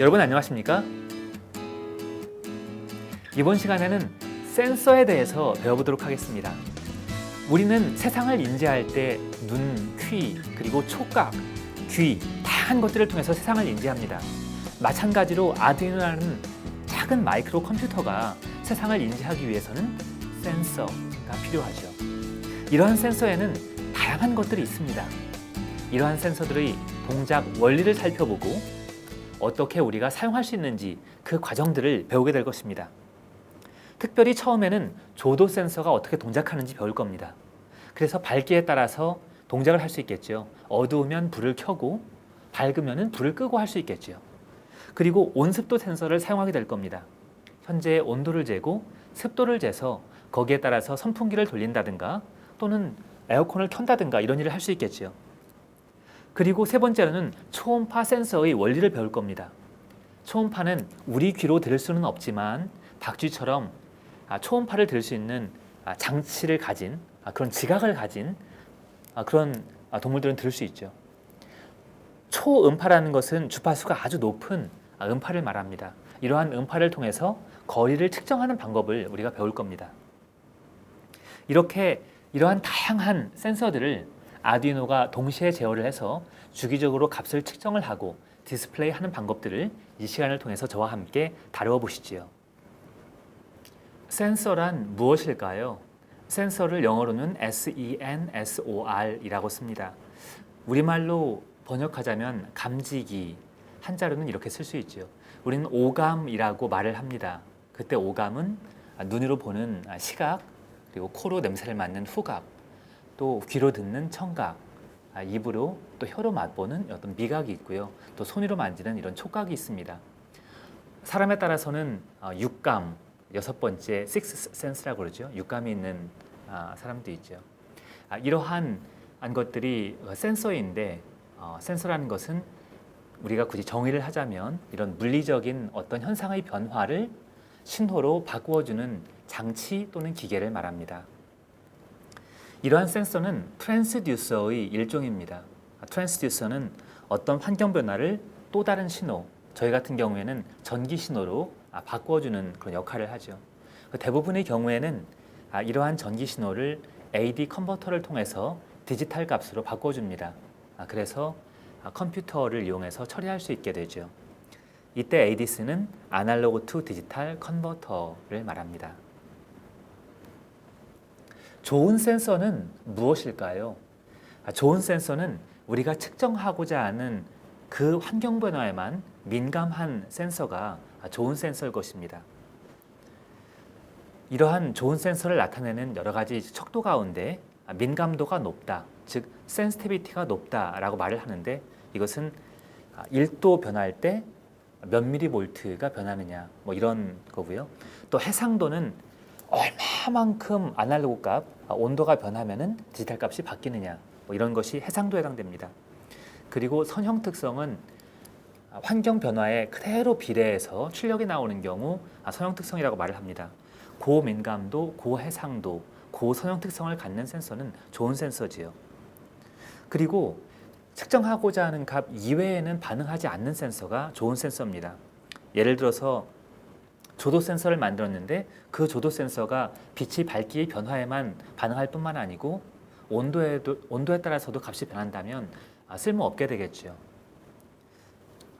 여러분 안녕하십니까? 이번 시간에는 센서에 대해서 배워보도록 하겠습니다. 우리는 세상을 인지할 때 눈, 귀, 그리고 촉각, 귀, 다양한 것들을 통해서 세상을 인지합니다. 마찬가지로 아두이노라는 작은 마이크로 컴퓨터가 세상을 인지하기 위해서는 센서가 필요하죠. 이러한 센서에는 다양한 것들이 있습니다. 이러한 센서들의 동작 원리를 살펴보고 어떻게 우리가 사용할 수 있는지 그 과정들을 배우게 될 것입니다. 특별히 처음에는 조도 센서가 어떻게 동작하는지 배울 겁니다. 그래서 밝기에 따라서 동작을 할 수 있겠죠. 어두우면 불을 켜고 밝으면 불을 끄고 할 수 있겠죠. 그리고 온습도 센서를 사용하게 될 겁니다. 현재 온도를 재고 습도를 재서 거기에 따라서 선풍기를 돌린다든가 또는 에어컨을 켠다든가 이런 일을 할 수 있겠죠. 그리고 세 번째로는 초음파 센서의 원리를 배울 겁니다. 초음파는 우리 귀로 들을 수는 없지만 박쥐처럼 아, 초음파를 들을 수 있는 아, 장치를 가진 아, 그런 지각을 가진 아, 그런 아, 동물들은 들을 수 있죠. 초음파라는 것은 주파수가 아주 높은 아, 음파를 말합니다. 이러한 음파를 통해서 거리를 측정하는 방법을 우리가 배울 겁니다. 이렇게 이러한 다양한 센서들을 아두이노가 동시에 제어를 해서 주기적으로 값을 측정을 하고 디스플레이 하는 방법들을 이 시간을 통해서 저와 함께 다루어 보시지요. 센서란 무엇일까요? 센서를 영어로는 S-E-N-S-O-R이라고 씁니다. 우리말로 번역하자면 감지기 한자로는 이렇게 쓸 수 있죠. 우리는 오감이라고 말을 합니다. 그때 오감은 눈으로 보는 시각 그리고 코로 냄새를 맡는 후각 또 귀로 듣는 청각 아, 입으로 또 혀로 맛보는 어떤 미각이 있고요. 또 손으로 만지는 이런 촉각이 있습니다. 사람에 따라서는 어, 육감 여섯 번째 sixth sense라고 그러죠. 육감이 있는 아, 사람도 있죠. 아, 이러한 한 것들이 어, 센서인데 어, 센서라는 것은 우리가 굳이 정의를 하자면 이런 물리적인 어떤 현상의 변화를 신호로 바꾸어주는 장치 또는 기계를 말합니다. 이러한 센서는 트랜스듀서의 일종입니다. 트랜스듀서는 어떤 환경 변화를 또 다른 신호, 저희 같은 경우에는 전기 신호로 아, 바꿔주는 그런 역할을 하죠. 대부분의 경우에는 아, 이러한 전기 신호를 AD 컨버터를 통해서 디지털 값으로 바꿔줍니다. 아, 그래서 컴퓨터를 이용해서 처리할 수 있게 되죠. 이때 ADS는 아날로그 투 디지털 컨버터를 말합니다. 좋은 센서는 무엇일까요? 아, 좋은 센서는 우리가 측정하고자 하는 그 환경 변화에만 민감한 센서가 좋은 센서일 것입니다. 이러한 좋은 센서를 나타내는 여러 가지 척도 가운데 민감도가 높다, 즉 센스티비티가 높다라고 말을 하는데 이것은 1도 변할 때몇 미리볼트가 변하느냐 뭐 이런 거고요. 또 해상도는 얼마 만큼 아날로그 값, 온도가 변하면은 디지털 값이 바뀌느냐 뭐 이런 것이 해상도에 해당됩니다. 그리고 선형 특성은 환경 변화에 그대로 비례해서 출력이 나오는 경우 선형 특성이라고 말을 합니다. 고민감도, 고해상도, 고선형 특성을 갖는 센서는 좋은 센서지요. 그리고 측정하고자 하는 값 이외에는 반응하지 않는 센서가 좋은 센서입니다. 예를 들어서 조도 센서를 만들었는데 그 조도 센서가 빛이 밝기의 변화에만 반응할 뿐만 아니고 온도에도 온도에 따라서도 값이 변한다면 쓸모 없게 되겠죠.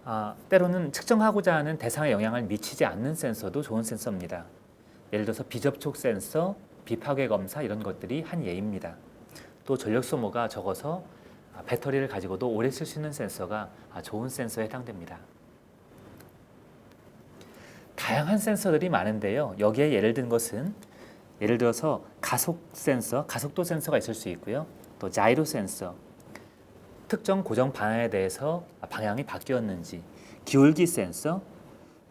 아, 때로는 측정하고자 하는 대상에 영향을 미치지 않는 센서도 좋은 센서입니다. 예를 들어서 비접촉 센서, 비파괴 검사 이런 것들이 한 예입니다. 또 전력 소모가 적어서 배터리를 가지고도 오래 쓸 수 있는 센서가 좋은 센서에 해당됩니다. 다양한 센서들이 많은데요. 여기에 예를 든 것은 예를 들어서 가속 센서, 가속도 센서가 있을 수 있고요. 또 자이로 센서, 특정 고정 방향에 대해서 방향이 바뀌었는지, 기울기 센서,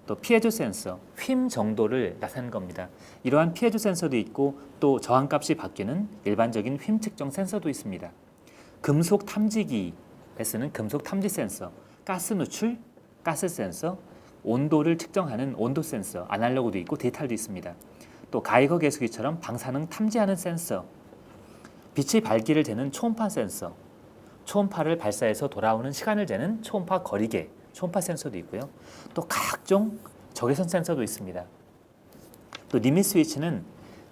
또 피해조 센서, 휨 정도를 나타낸 겁니다. 이러한 피해조 센서도 있고 또 저항값이 바뀌는 일반적인 휨 측정 센서도 있습니다. 금속 탐지기에 쓰는 금속 탐지 센서, 가스 누출, 가스 센서, 온도를 측정하는 온도 센서, 아날로그도 있고 디지털도 있습니다. 또 가이거 계수기처럼 방사능 탐지하는 센서, 빛의 밝기를 재는 초음파 센서, 초음파를 발사해서 돌아오는 시간을 재는 초음파 거리계 초음파 센서도 있고요. 또 각종 적외선 센서도 있습니다. 또 리밋 스위치는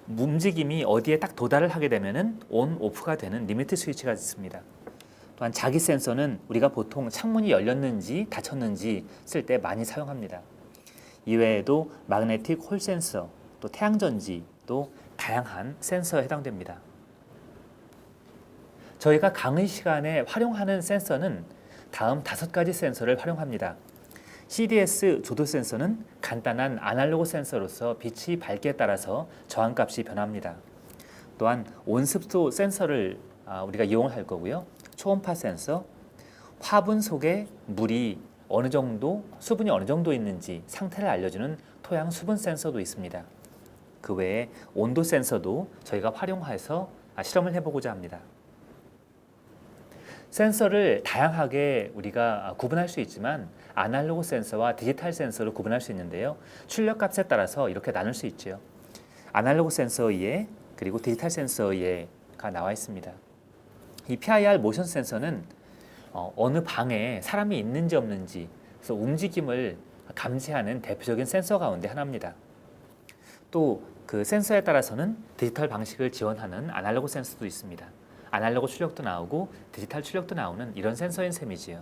움직임이 어디에 딱 도달을 하게 되면은 온 오프가 되는 리미트 스위치가 있습니다. 또한 자기 센서는 우리가 보통 창문이 열렸는지 닫혔는지 쓸 때 많이 사용합니다. 이외에도 마그네틱 홀 센서, 또 태양 전지, 또 다양한 센서에 해당됩니다. 저희가 강의 시간에 활용하는 센서는 다음 다섯 가지 센서를 활용합니다. CDS 조도 센서는 간단한 아날로그 센서로서 빛이 밝기에 따라서 저항값이 변합니다. 또한 온습도 센서를 아, 우리가 이용할 거고요. 초음파 센서, 화분 속에 물이 어느 정도 수분이 어느 정도 있는지 상태를 알려주는 토양 수분 센서도 있습니다. 그 외에 온도 센서도 저희가 활용해서 아, 실험을 해보고자 합니다. 센서를 다양하게 우리가 구분할 수 있지만 아날로그 센서와 디지털 센서로 구분할 수 있는데요. 출력 값에 따라서 이렇게 나눌 수 있죠. 아날로그 센서 에 그리고 디지털 센서 에가 나와 있습니다. 이 PIR 모션 센서는 어, 어느 방에 사람이 있는지 없는지 그래서 움직임을 감지하는 대표적인 센서 가운데 하나입니다. 또 그 센서에 따라서는 디지털 방식을 지원하는 아날로그 센서도 있습니다. 아날로그 출력도 나오고 디지털 출력도 나오는 이런 센서인 셈이지요.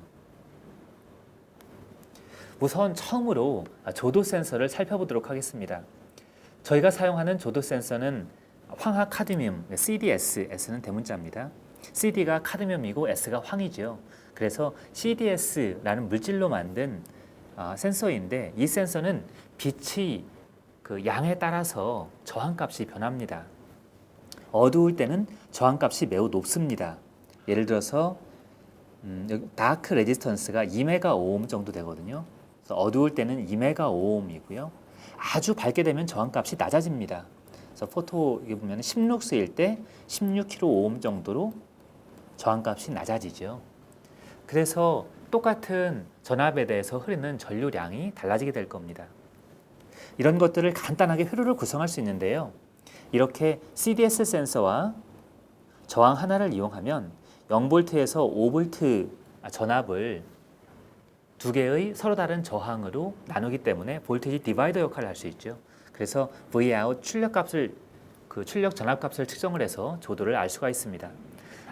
우선 처음으로 조도 센서를 살펴보도록 하겠습니다. 저희가 사용하는 조도 센서는 황화 카드뮴 CDS, S는 대문자입니다. CD가 카드뮴이고 S가 황이죠. 그래서 CDS라는 물질로 만든 어, 센서인데 이 센서는 빛이 그 양에 따라서 저항값이 변합니다. 어두울 때는 저항값이 매우 높습니다. 예를 들어서 음, 다크 레지스턴스가 2메가오hm 정도 되거든요. 그래서 어두울 때는 2메가오음이고요. 아주 밝게 되면 저항값이 낮아집니다. 그래서 포토 이 보면 16스일 때 16kΩ 정도로 저항값이 낮아지죠. 그래서 똑같은 전압에 대해서 흐르는 전류량이 달라지게 될 겁니다. 이런 것들을 간단하게 회로를 구성할 수 있는데요. 이렇게 CDS 센서와 저항 하나를 이용하면 0볼트에서 5볼트 전압을 두 개의 서로 다른 저항으로 나누기 때문에 볼테이지 디바이더 역할을 할 수 있죠. 그래서 Vout 출력 값을 그 출력 전압 값을 측정을 해서 조도를 알 수가 있습니다.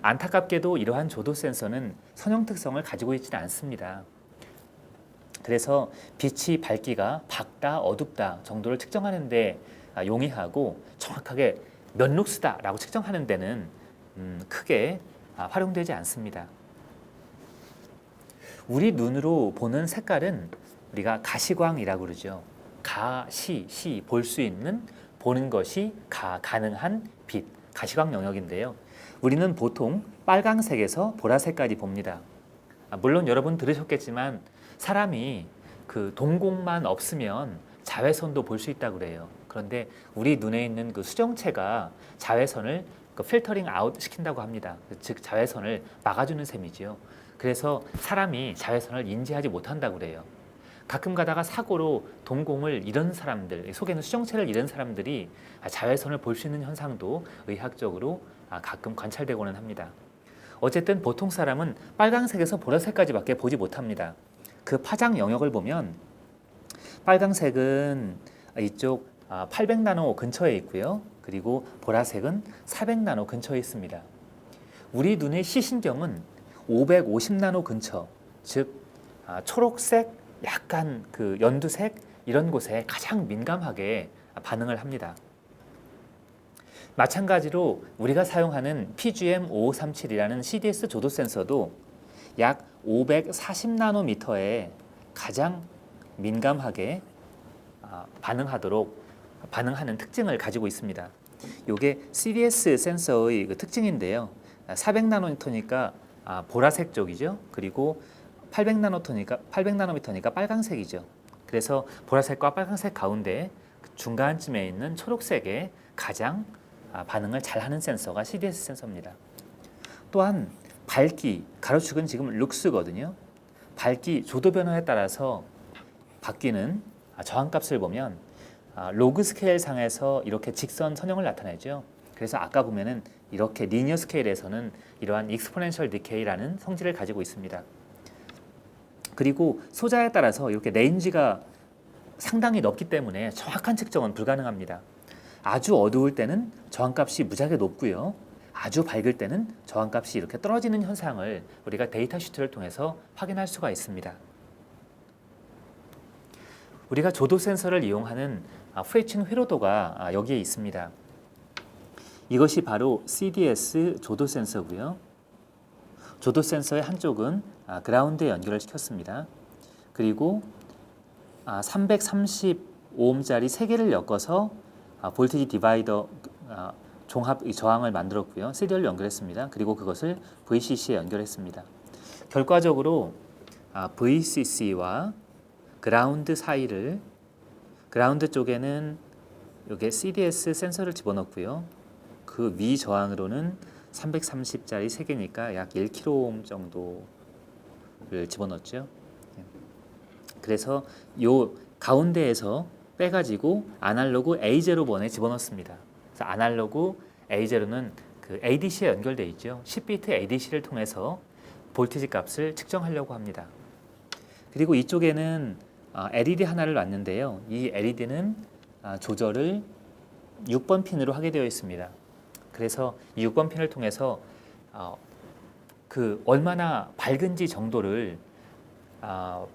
안타깝게도 이러한 조도 센서는 선형 특성을 가지고 있지는 않습니다. 그래서 빛이 밝기가 밝다, 어둡다 정도를 측정하는데 아, 용이하고 정확하게 몇 룩스다라고 측정하는 데는 음, 크게 아, 활용되지 않습니다. 우리 눈으로 보는 색깔은 우리가 가시광이라고 그러죠. 가 시, 시, 볼 수 있는 보는 것이 가, 가능한 빛, 가시광 영역인데요. 우리는 보통 빨강색에서 보라색까지 봅니다. 아, 물론 여러분 들으셨겠지만 사람이 그 동공만 없으면 자외선도 볼 수 있다고 그래요. 그런데 우리 눈에 있는 그 수정체가 자외선을 그 필터링 아웃 시킨다고 합니다. 즉 자외선을 막아주는 셈이지요. 그래서 사람이 자외선을 인지하지 못한다고 그래요. 가끔 가다가 사고로 동공을 잃은 사람들, 속에는 수정체를 잃은 사람들이 자외선을 볼 수 있는 현상도 의학적으로 아, 가끔 관찰되고는 합니다. 어쨌든 보통 사람은 빨강색에서 보라색까지밖에 보지 못합니다. 그 파장 영역을 보면 빨강색은 이쪽 800나노 아, 근처에 있고요. 그리고 보라색은 400나노 근처에 있습니다. 우리 눈의 시신경은 550나노 근처, 즉 아, 초록색, 약간 그 연두색 이런 곳에 가장 민감하게 반응을 합니다. 마찬가지로 우리가 사용하는 PGM5537이라는 CDS 조도 센서도 약 540나노미터에 가장 민감하게 아, 반응하도록 반응하는 특징을 가지고 있습니다. 이게 CDS 센서의 그 특징인데요. 400나노미터니까 아, 보라색 쪽이죠. 그리고 800나노미터니까 800나노미터니까 빨강색이죠. 그래서 보라색과 빨강색 가운데 그 중간쯤에 있는 초록색에 가장 아, 반응을 잘하는 센서가 CDS 센서입니다. 또한 밝기 가로축은 지금 룩스거든요. 밝기 조도 변화에 따라서 바뀌는 아, 저항값을 보면 아, 로그 스케일 상에서 이렇게 직선 선형을 나타내죠. 그래서 아까 보면은 이렇게 리니어 스케일에서는 이러한 익스포넨셜 디케이라는 성질을 가지고 있습니다. 그리고 소자에 따라서 이렇게 레인지가 상당히 넓기 때문에 정확한 측정은 불가능합니다. 아주 어두울 때는 저항값이 무지하게 높고요. 아주 밝을 때는 저항값이 이렇게 떨어지는 현상을 우리가 데이터 시트를 통해서 확인할 수가 있습니다. 우리가 조도 센서를 이용하는 아, 후레칭 회로도가 아, 여기에 있습니다. 이것이 바로 CDS 조도 센서고요. 조도 센서의 한쪽은 아, 그라운드에 연결을 시켰습니다. 그리고 330오음짜리 세 개를 엮어서 볼티지 디바이더 종합 저항을 만들었고요. 시리얼 연결했습니다. 그리고 그것을 VCC에 연결했습니다. 결과적으로 VCC와 그라운드 사이를 그라운드 쪽에는 여기 CDS 센서를 집어넣고요. 그 위 저항으로는 330짜리 3개니까 약 1kΩ 정도를 집어넣었죠. 예. 그래서 요 가운데에서 빼가지고 아날로그 A0 번에 집어넣습니다. 그래서 아날로그 A0는 그 ADC에 연결돼 있죠. 10비트 ADC를 통해서 볼티지 값을 측정하려고 합니다. 그리고 이쪽에는 LED 하나를 놨는데요. 이 LED는 아, 조절을 6번 핀으로 하게 되어 있습니다. 그래서 이 6번 핀을 통해서 어, 그 얼마나 밝은지 정도를 어,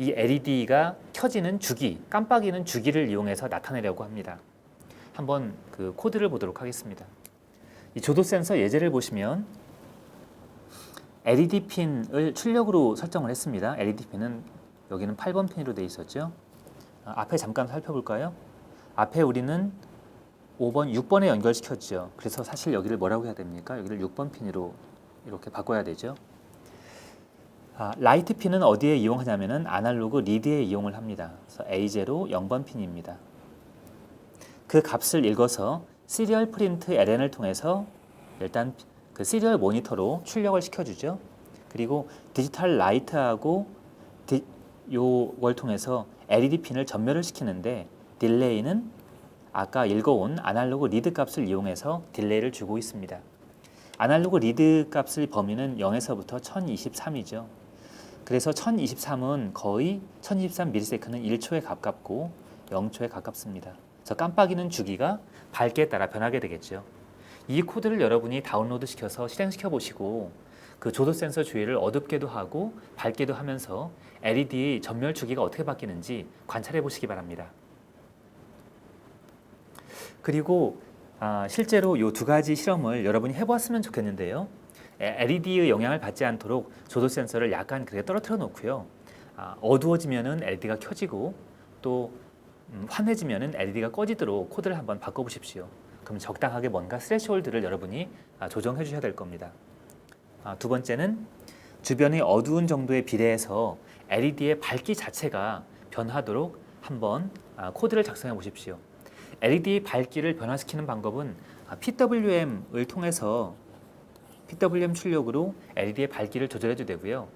이 LED가 켜지는 주기, 깜빡이는 주기를 이용해서 나타내려고 합니다. 한번 그 코드를 보도록 하겠습니다. 이 조도 센서 예제를 보시면 LED 핀을 출력으로 설정을 했습니다. LED 핀은 여기는 8번 핀으로 되어 있었죠. 아, 앞에 잠깐 살펴볼까요? 앞에 우리는 5번, 6번에 연결시켰죠. 그래서 사실 여기를 뭐라고 해야 됩니까? 여기를 6번 핀으로 이렇게 바꿔야 되죠. 아, 라이트 핀은 어디에 이용하냐면은 아날로그 리드에 이용을 합니다. 그래서 A0 0번 핀입니다. 그 값을 읽어서 시리얼 프린트 LN을 통해서 일단 그 시리얼 모니터로 출력을 시켜주죠. 그리고 디지털 라이트하고 디, 요걸 통해서 LED 핀을 전멸을 시키는데 딜레이는 아까 읽어온 아날로그 리드 값을 이용해서 딜레이를 주고 있습니다. 아날로그 리드 값의 범위는 0에서부터 1023이죠. 그래서 1023은 거의 1023ms는 1초에 가깝고 0초에 가깝습니다. 그래서 깜빡이는 주기가 밝기에 따라 변하게 되겠죠. 이 코드를 여러분이 다운로드 시켜서 실행시켜 보시고 그 조도 센서 주위를 어둡게도 하고 밝게도 하면서 LED 전멸 주기가 어떻게 바뀌는지 관찰해 보시기 바랍니다. 그리고 아, 실제로 이 두 가지 실험을 여러분이 해보았으면 좋겠는데요. LED의 영향을 받지 않도록 조도 센서를 약간 그렇게 떨어뜨려 놓고요. 아, 어두워지면은 LED가 켜지고 또 음, 환해지면은 LED가 꺼지도록 코드를 한번 바꿔보십시오. 그럼 적당하게 뭔가 스레시홀드를 여러분이 아, 조정해 주셔야 될 겁니다. 아, 두 번째는 주변의 어두운 정도에 비례해서 LED의 밝기 자체가 변하도록 한번 아, 코드를 작성해 보십시오. LED 밝기를 변화시키는 방법은 아, PWM을 통해서 PWM 출력으로 LED의 밝기를 조절해도 되고요.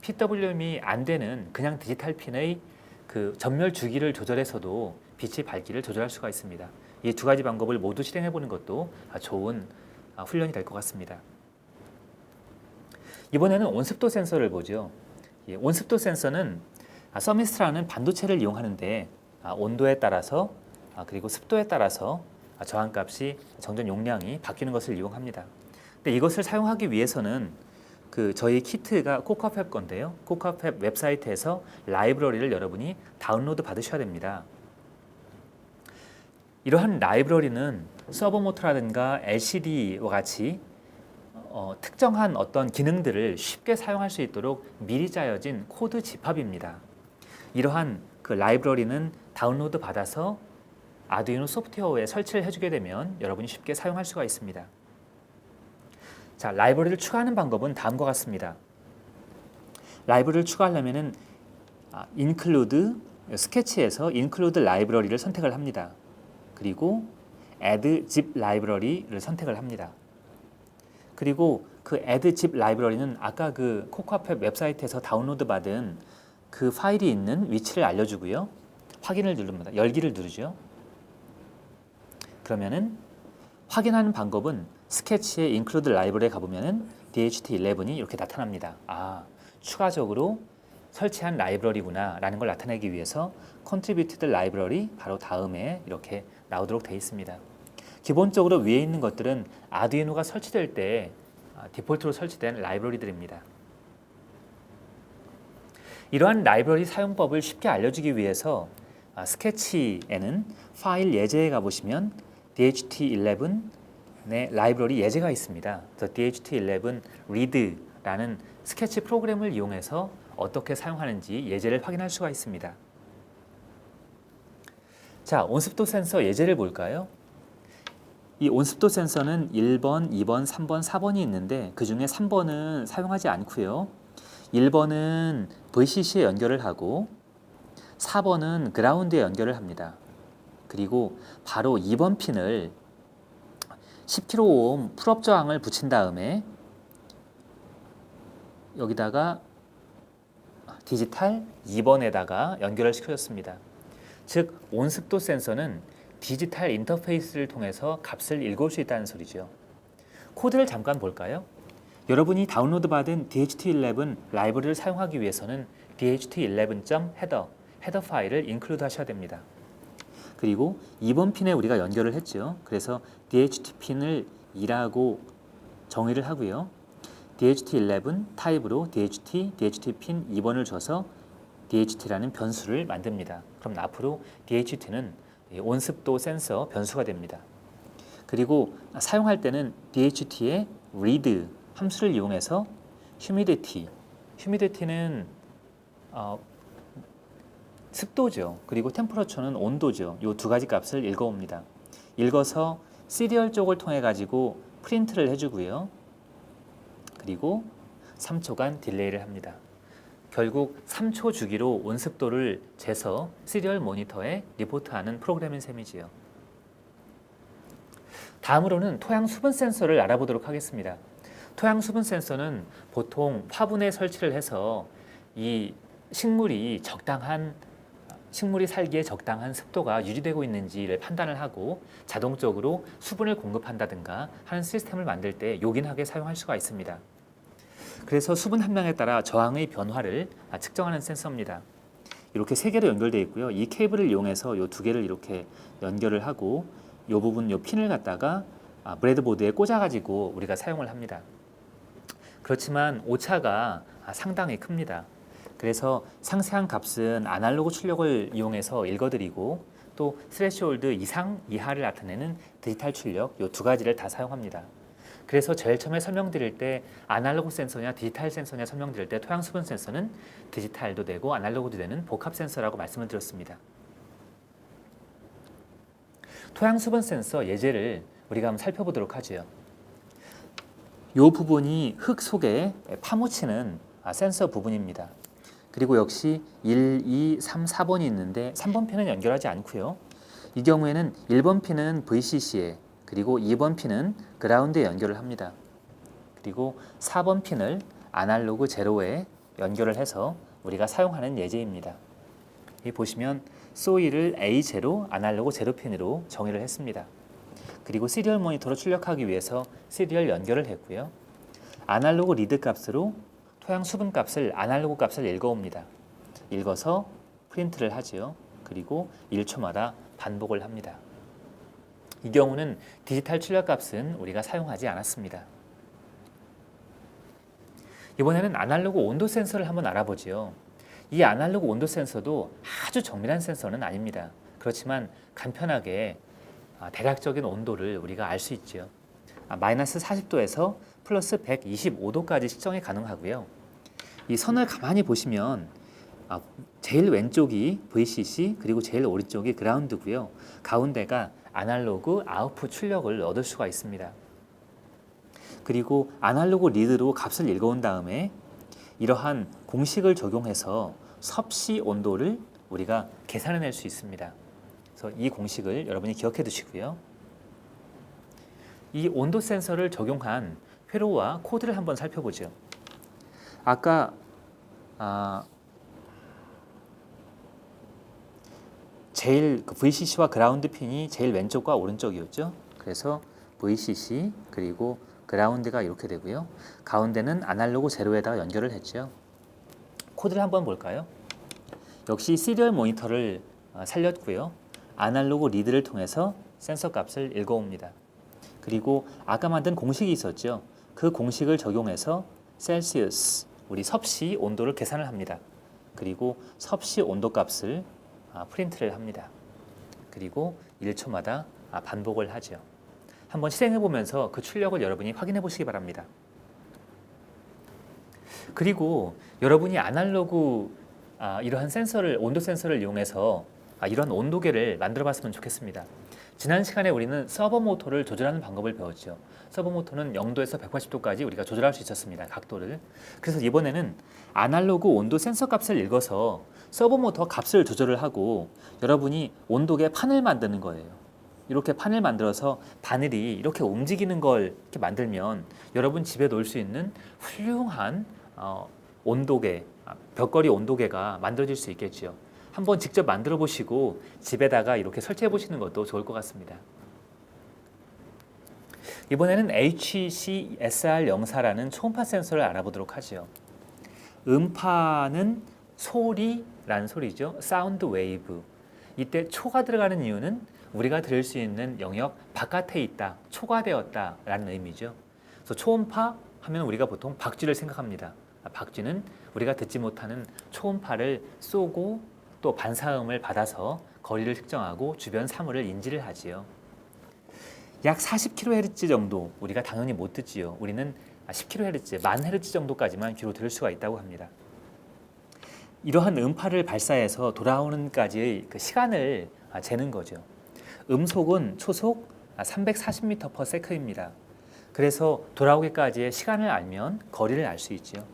PWM이 안 되는 그냥 디지털 핀의 그 전멸 주기를 조절해서도 빛의 밝기를 조절할 수가 있습니다. 이 두 가지 방법을 모두 실행해 보는 것도 좋은 훈련이 될 것 같습니다. 이번에는 온습도 센서를 보죠. 온습도 센서는 서미스트라는 반도체를 이용하는데 온도에 따라서 그리고 습도에 따라서 저항값이 정전 용량이 바뀌는 것을 이용합니다. 근데 이것을 사용하기 위해서는 그 저희 키트가 코카팹 건데요. 코카팹 웹사이트에서 라이브러리를 여러분이 다운로드 받으셔야 됩니다. 이러한 라이브러리는 서버 모터라든가 LCD와 같이 어, 특정한 어떤 기능들을 쉽게 사용할 수 있도록 미리 짜여진 코드 집합입니다. 이러한 그 라이브러리는 다운로드 받아서 아두이노 소프트웨어에 설치를 해주게 되면 여러분이 쉽게 사용할 수가 있습니다. 자, 라이브러리를 추가하는 방법은 다음과 같습니다. 라이브러리를 추가하려면은 아, include 스케치에서 include 라이브러리를 선택을 합니다. 그리고 add zip 라이브러리를 선택을 합니다. 그리고 그 add zip 라이브러리는 아까 그 코코아팹 웹사이트에서 다운로드 받은 그 파일이 있는 위치를 알려주고요. 확인을 누릅니다. 열기를 누르죠. 그러면은 확인하는 방법은 스케치의 include 라이브러리에 가보면은 DHT11이 이렇게 나타납니다. 아, 추가적으로 설치한 라이브러리구나 라는 걸 나타내기 위해서 contributed library 바로 다음에 이렇게 나오도록 되어 있습니다. 기본적으로 위에 있는 것들은 아두이노가 설치될 때 아, 디폴트로 설치된 라이브러리들입니다. 이러한 라이브러리 사용법을 쉽게 알려주기 위해서 아, 스케치에는 파일 예제에 가보시면 DHT11 의 라이브러리 예제가 있습니다. 그래서 DHT11 read라는 스케치 프로그램을 이용해서 어떻게 사용하는지 예제를 확인할 수가 있습니다. 자, 온습도 센서 예제를 볼까요? 이 온습도 센서는 1번, 2번, 3번, 4번이 있는데 그 중에 3번은 사용하지 않고요. 1번은 VCC에 연결을 하고 4번은 그라운드에 연결을 합니다. 그리고 바로 2번 핀을 10kΩ 풀업 저항을 붙인 다음에 여기다가 디지털 2번에다가 연결을 시켜줬습니다. 즉 온습도 센서는 디지털 인터페이스를 통해서 값을 읽을 수 있다는 소리죠. 코드를 잠깐 볼까요? 여러분이 다운로드 받은 DHT11 라이브러리를 사용하기 위해서는 DHT11.header 헤더 파일을 인클루드 하셔야 됩니다. 그리고 2번 핀에 우리가 연결을 했죠. 그래서 DHT 핀을 2라고 정의를 하고요. DHT11 타입으로 DHT, DHT 핀 2번을 줘서 DHT라는 변수를 만듭니다. 그럼 앞으로 DHT는 온습도 센서 변수가 됩니다. 그리고 사용할 때는 DHT의 read 함수를 이용해서 humidity, humidity는 어, 습도죠. 그리고 템퍼러처는 온도죠. 이두 가지 값을 읽어옵니다. 읽어서 시리얼 쪽을 통해 가지고 프린트를 해주고요. 그리고 3초간 딜레이를 합니다. 결국 3초 주기로 온습도를 재서 시리얼 모니터에 리포트하는 프로그램인 셈이지요. 다음으로는 토양 수분 센서를 알아보도록 하겠습니다. 토양 수분 센서는 보통 화분에 설치를 해서 이 식물이 적당한 식물이 살기에 적당한 습도가 유지되고 있는지를 판단을 하고 자동적으로 수분을 공급한다든가 하는 시스템을 만들 때 요긴하게 사용할 수가 있습니다. 그래서 수분 함량에 따라 저항의 변화를 측정하는 센서입니다. 이렇게 세 개로 연결되어 있고요. 이 케이블을 이용해서 이 두 개를 이렇게 연결을 하고 이 부분 이 핀을 갖다가 아, 브레드보드에 꽂아가지고 우리가 사용을 합니다. 그렇지만 오차가 아, 상당히 큽니다. 그래서 상세한 값은 아날로그 출력을 이용해서 읽어드리고 또 스레시홀드 이상 이하를 나타내는 디지털 출력 이 두 가지를 다 사용합니다. 그래서 제일 처음에 설명드릴 때 아날로그 센서냐 디지털 센서냐 설명드릴 때 토양 수분 센서는 디지털도 되고 아날로그도 되는 복합 센서라고 말씀을 드렸습니다. 토양 수분 센서 예제를 우리가 한번 살펴보도록 하죠. 이 부분이 흙 속에 파묻히는 아, 센서 부분입니다. 그리고 역시 1, 2, 3, 4번이 있는데 3번 핀은 연결하지 않고요. 이 경우에는 1번 핀은 VCC에 그리고 2번 핀은 그라운드에 연결을 합니다. 그리고 4번 핀을 아날로그 제로에 연결을 해서 우리가 사용하는 예제입니다. 이 보시면 소일을 A0 아날로그 제로 핀으로 정의를 했습니다. 그리고 시리얼 모니터로 출력하기 위해서 시리얼 연결을 했고요. 아날로그 리드 값으로 토양 수분 값을 아날로그 값을 읽어옵니다. 읽어서 프린트를 하지요. 그리고 1초마다 반복을 합니다. 이 경우는 디지털 출력 값은 우리가 사용하지 않았습니다. 이번에는 아날로그 온도 센서를 한번 알아보지요. 이 아날로그 온도 센서도 아주 정밀한 센서는 아닙니다. 그렇지만 간편하게 아, 대략적인 온도를 우리가 알 수 있지요. 아, 마이너스 40도에서 플러스 125도까지 측정이 가능하고요. 이 선을 가만히 보시면 아, 제일 왼쪽이 VCC 그리고 제일 오른쪽이 그라운드고요. 가운데가 아날로그 아웃풋 출력을 얻을 수가 있습니다. 그리고 아날로그 리드로 값을 읽어온 다음에 이러한 공식을 적용해서 섭씨 온도를 우리가 계산해낼 수 있습니다. 그래서 이 공식을 여러분이 기억해 두시고요. 이 온도 센서를 적용한 회로와 코드를 한번 살펴보죠. 아까 아, 제일 그 VCC와 그라운드 핀이 제일 왼쪽과 오른쪽이었죠. 그래서 VCC 그리고 그라운드가 이렇게 되고요. 가운데는 아날로그 제로에다가 연결을 했죠. 코드를 한번 볼까요? 역시 시리얼 모니터를 어, 살렸고요. 아날로그 리드를 통해서 센서 값을 읽어옵니다. 그리고 아까 만든 공식이 있었죠. 그 공식을 적용해서 셀시우스 우리 섭씨 온도를 계산을 합니다. 그리고 섭씨 온도 값을 아, 프린트를 합니다. 그리고 1초마다 아, 반복을 하죠. 한번 실행해 보면서 그 출력을 여러분이 확인해 보시기 바랍니다. 그리고 여러분이 아날로그 아, 이러한 센서를 온도 센서를 이용해서 아, 이런 온도계를 만들어 봤으면 좋겠습니다. 지난 시간에 우리는 서버 모터를 조절하는 방법을 배웠죠. 서버 모터는 0도에서 180도까지 우리가 조절할 수 있었습니다. 각도를. 그래서 이번에는 아날로그 온도 센서 값을 읽어서 서버 모터 값을 조절을 하고 여러분이 온도계 판을 만드는 거예요. 이렇게 판을 만들어서 바늘이 이렇게 움직이는 걸 이렇게 만들면 여러분 집에 놓을 수 있는 훌륭한 어, 온도계, 아, 벽걸이 온도계가 만들어질 수 있겠지요. 한번 직접 만들어 보시고 집에다가 이렇게 설치해 보시는 것도 좋을 것 같습니다. 이번에는 HCSR04라는 초음파 센서를 알아보도록 하죠. 음파는 소리란 소리죠. 사운드 웨이브. 이때 초가 들어가는 이유는 우리가 들을 수 있는 영역 바깥에 있다, 초과되었다라는 의미죠. 그래서 초음파 하면 우리가 보통 박쥐를 생각합니다. 아, 박쥐는 우리가 듣지 못하는 초음파를 쏘고 또 반사음을 받아서 거리를 측정하고 주변 사물을 인지를 하지요. 약 40kHz 정도 우리가 당연히 못 듣지요. 우리는 10kHz, 만 헤르츠 정도까지만 귀로 들을 수가 있다고 합니다. 이러한 음파를 발사해서 돌아오는까지의 그 시간을 아, 재는 거죠. 음속은 초속 340m/s입니다. 그래서 돌아오기까지의 시간을 알면 거리를 알 수 있지요.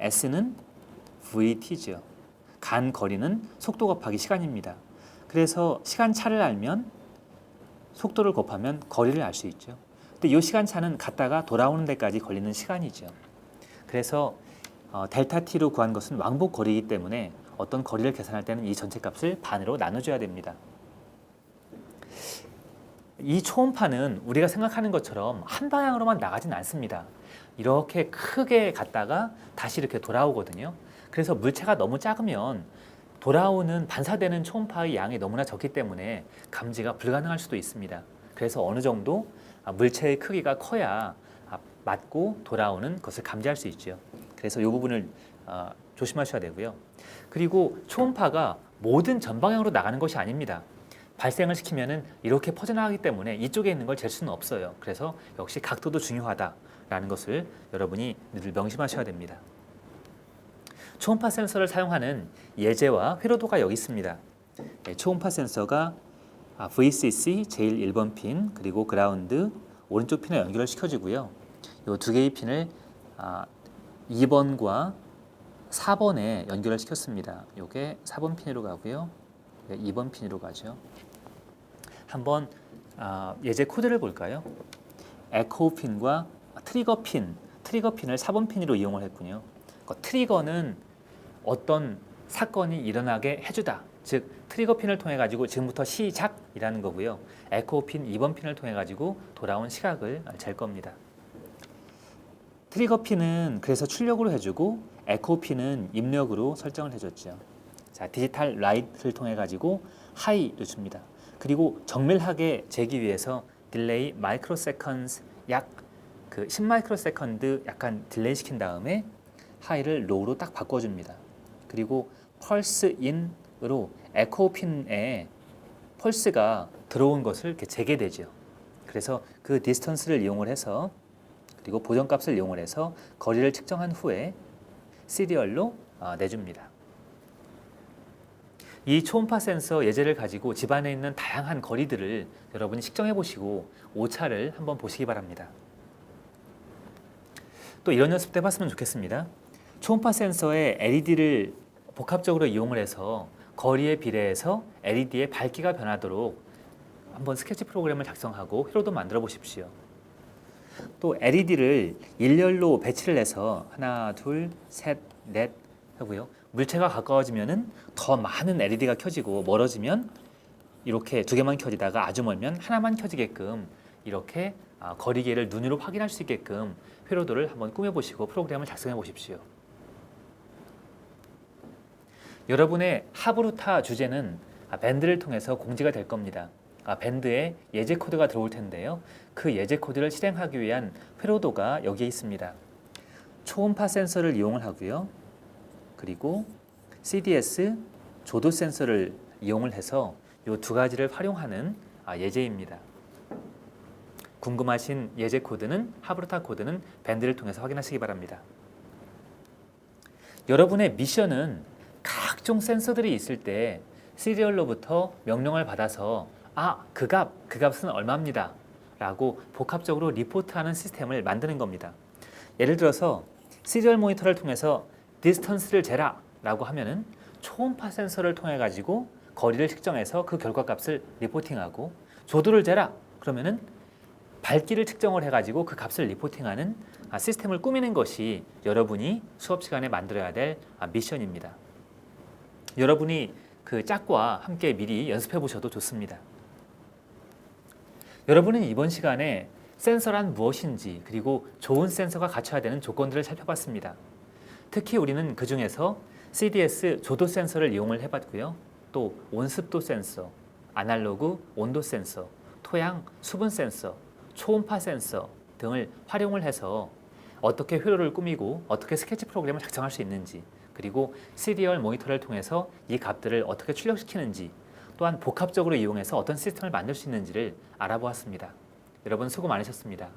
s는 vt죠. 간 거리는 속도 곱하기 시간입니다. 그래서 시간 차를 알면 속도를 곱하면 거리를 알 수 있죠. 근데 이 시간 차는 갔다가 돌아오는 데까지 걸리는 시간이죠. 그래서 어, 델타 t로 구한 것은 왕복 거리이기 때문에 어떤 거리를 계산할 때는 이 전체 값을 반으로 나눠줘야 됩니다. 이 초음파는 우리가 생각하는 것처럼 한 방향으로만 나가진 않습니다. 이렇게 크게 갔다가 다시 이렇게 돌아오거든요. 그래서 물체가 너무 작으면 돌아오는 반사되는 초음파의 양이 너무나 적기 때문에 감지가 불가능할 수도 있습니다. 그래서 어느 정도 물체의 크기가 커야 맞고 돌아오는 것을 감지할 수 있죠. 그래서 이 부분을 어, 조심하셔야 되고요. 그리고 초음파가 모든 전방향으로 나가는 것이 아닙니다. 발생을 시키면은 이렇게 퍼져나가기 때문에 이쪽에 있는 걸 잴 수는 없어요. 그래서 역시 각도도 중요하다라는 것을 여러분이 늘 명심하셔야 됩니다. 초음파 센서를 사용하는 예제와 회로도가 여기 있습니다. 네, 초음파 센서가 VCC 제일 1번 핀 그리고 그라운드 오른쪽 핀에 연결을 시켜주고요. 이 두 개의 핀을 2번과 4번에 연결을 시켰습니다. 이게 4번 핀으로 가고요. 2번 핀으로 가죠. 한번 아, 예제 코드를 볼까요? 에코 핀과 트리거 핀, 트리거 핀을 4번 핀으로 이용을 했군요. 그 트리거는 어떤 사건이 일어나게 해주다. 즉 트리거 핀을 통해 가지고 지금부터 시작이라는 거고요. 에코 핀 2번 핀을 통해 가지고 돌아온 시각을 잴 겁니다. 트리거 핀은 그래서 출력으로 해주고 에코 핀은 입력으로 설정을 해줬죠. 자 디지털 라이트를 통해 가지고 하이를 줍니다. 그리고 정밀하게 재기 위해서 딜레이 마이크로 세컨스 약그 10마이크로 세컨드 약간 딜레이 시킨 다음에 하이를 로우로 딱 바꿔줍니다. 그리고 펄스 인으로 에코 핀에 펄스가 들어온 것을 이렇게 재게되죠. 그래서 그 디스턴스를 이용을 해서 그리고 보정값을 이용을 해서 거리를 측정한 후에 시리얼로 어, 내줍니다. 이 초음파 센서 예제를 가지고 집안에 있는 다양한 거리들을 여러분이 측정해 보시고 오차를 한번 보시기 바랍니다. 또 이런 연습도 해봤으면 좋겠습니다. 초음파 센서에 LED를 복합적으로 이용을 해서 거리에 비례해서 LED의 밝기가 변하도록 한번 스케치 프로그램을 작성하고 회로도 만들어 보십시오. 또 LED를 일렬로 배치를 해서 하나, 둘, 셋, 넷 하고요. 물체가 가까워지면은 더 많은 LED가 켜지고 멀어지면 이렇게 두 개만 켜지다가 아주 멀면 하나만 켜지게끔 이렇게 아, 거리계를 눈으로 확인할 수 있게끔 회로도를 한번 꾸며보시고 프로그램을 작성해 보십시오. 여러분의 하브루타 주제는 아, 밴드를 통해서 공지가 될 겁니다. 아, 밴드에 예제 코드가 들어올 텐데요. 그 예제 코드를 실행하기 위한 회로도가 여기에 있습니다. 초음파 센서를 이용을 하고요. 그리고 CDS 조도 센서를 이용을 해서 이 두 가지를 활용하는 아, 예제입니다. 궁금하신 예제 코드는 하브루타 코드는 밴드를 통해서 확인하시기 바랍니다. 여러분의 미션은 각종 센서들이 있을 때 시리얼로부터 명령을 받아서 아, 그 값, 그 값은 얼마입니다. 라고 복합적으로 리포트하는 시스템을 만드는 겁니다. 예를 들어서 시리얼 모니터를 통해서 디스턴스를 재라 라고 하면은 초음파 센서를 통해 가지고 거리를 측정해서 그 결과 값을 리포팅하고 조도를 재라 그러면은 밝기를 측정을 해 가지고 그 값을 리포팅하는 아, 시스템을 꾸미는 것이 여러분이 수업 시간에 만들어야 될 아, 미션입니다. 여러분이 그 짝과 함께 미리 연습해 보셔도 좋습니다. 여러분은 이번 시간에 센서란 무엇인지 그리고 좋은 센서가 갖춰야 되는 조건들을 살펴봤습니다. 특히 우리는 그 중에서 CDS 조도 센서를 이용을 해봤고요. 또 온습도 센서, 아날로그 온도 센서, 토양 수분 센서, 초음파 센서 등을 활용을 해서 어떻게 회로를 꾸미고 어떻게 스케치 프로그램을 작성할 수 있는지 그리고 시리얼 모니터를 통해서 이 값들을 어떻게 출력시키는지 또한 복합적으로 이용해서 어떤 시스템을 만들 수 있는지를 알아보았습니다. 여러분 수고 많으셨습니다.